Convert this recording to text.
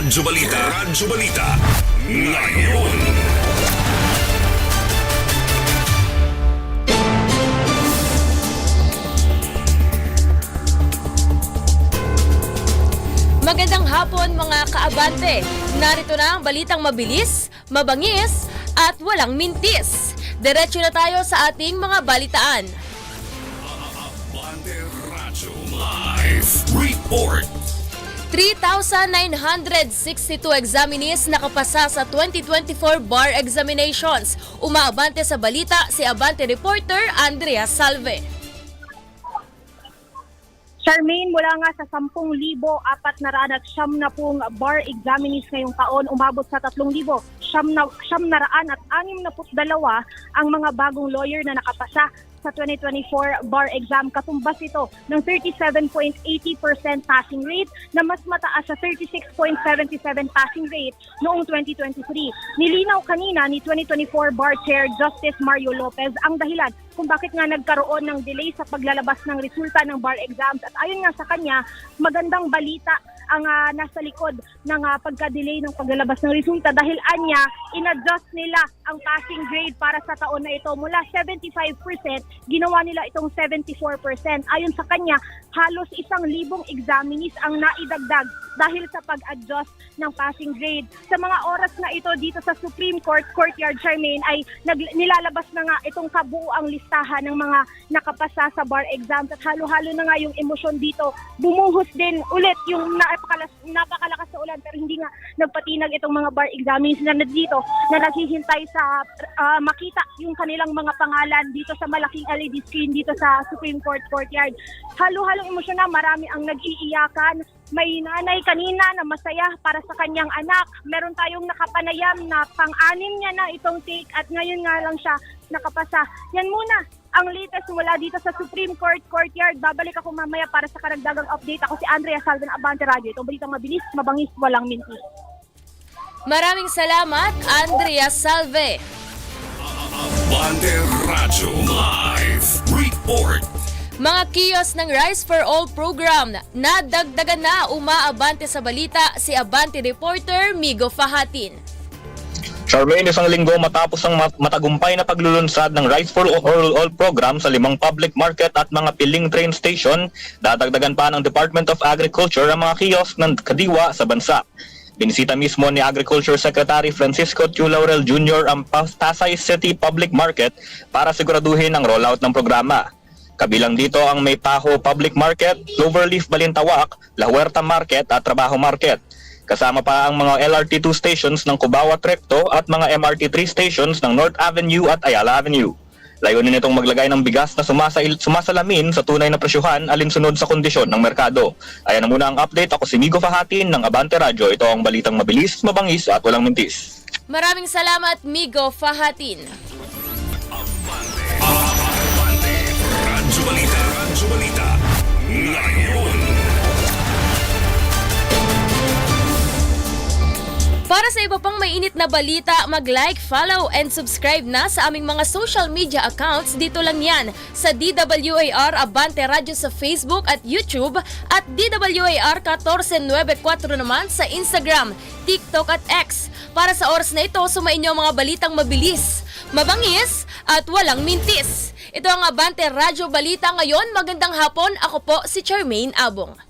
Radyo Balita. Radyo Balita. Ngayon. Magandang hapon mga kaabante. Narito na ang balitang mabilis, mabangis, at walang mintis. Diretso na tayo sa ating mga balitaan. Abante Radyo Live Report. 3,962 examinees nakapasa sa 2024 bar examinations. Umaabante sa balita si Abante reporter Andrea Salve. Charmaine, mula nga sa 10,000 apat na raan at siyam na pong bar examinees ngayong taon, umabot sa 3,000 siyam na, siyam na raan at anim na put dalawa ang mga bagong lawyer na nakapasa sa 2024 bar exam. Katumbas ito ng 37.80% passing rate na mas mataas sa 36.77 passing rate noong 2023. Nilinaw kanina ni 2024 bar chair Justice Mario Lopez ang dahilan kung bakit nga nagkaroon ng delay sa paglalabas ng resulta ng bar exams. At ayon nga sa kanya, magandang balita ang ah, nasa likod ng ah, pagka-delay ng paglalabas ng resulta dahil anya, in-adjust nila ang passing grade para sa taon na ito mula 75%, ginawa nila itong 74%. Ayon sa kanya, halos isang libong examinees ang naidagdag dahil sa pag-adjust ng passing grade. Sa mga oras na ito dito sa Supreme Court Courtyard Charmaine ay nag- nilalabas na nga itong kabuuang listahan ng mga nakapasa sa bar exams at halo-halo na nga yung emosyon dito. Bumuhos din ulit yung napakalas, napakalakas na ulan pero hindi nga nagpatinag itong mga bar examinees na dito na naghihintay sa ah, makita yung kanilang mga pangalan dito sa malaking LED screen dito sa Supreme Court Courtyard. Halo-halong emosyon na marami ang nag-iiyakan. May nanay kanina na masaya para sa kanyang anak. Meron tayong nakapanayam na pang-anim niya na itong take at ngayon nga lang siya nakapasa. Yan muna ang latest mula dito sa Supreme Court Courtyard. Babalik ako mamaya para sa karagdagang update. Ako si Andrea Salvan Abante Radio. Itong balitang mabilis, mabangis, walang mintis. Maraming salamat, Andrea Salve. Abante Radyo Live Report. Mga kiyos ng Rise for All program, nadagdagan na umaabante sa balita si Abante reporter Migo Fahatin. Charmaine, isang linggo matapos ang mat- matagumpay na paglulunsad ng Rice for All, All program sa limang public market at mga piling train station, dadagdagan pa ng Department of Agriculture ang mga kiosk ng kadiwa sa bansa. Binisita mismo ni Agriculture Secretary Francisco Q. Laurel Jr. ang Pasay City Public Market para siguraduhin ang rollout ng programa. Kabilang dito ang May Tahoe Public Market, Cloverleaf Balintawak, La Huerta Market at Trabajo Market. Kasama pa ang mga LRT2 stations ng Cubao at Recto at mga MRT3 stations ng North Avenue at Ayala Avenue. Layunin nitong maglagay ng bigas na sumasail, sumasalamin sa tunay na presyuhan alinsunod sa kondisyon ng merkado. Ayan na muna ang update. Ako si Migo Fahatin ng Abante Radio. Ito ang balitang mabilis, mabangis at walang mintis. Maraming salamat, Migo Fahatin. Abante Radyo Balita. Radyo Balita. Ngayon. Para sa iba pang may init na balita, mag-like, follow, and subscribe na sa aming mga social media accounts. Dito lang yan sa DWAR Abante Radio sa Facebook at YouTube at DWAR 1494 naman sa Instagram, TikTok at X. Para sa oras na ito, sumain niyo ang mga balitang mabilis, mabangis, at walang mintis. Ito ang Abante Radio Balita ngayon. Magandang hapon. Ako po si Charmaine Abong.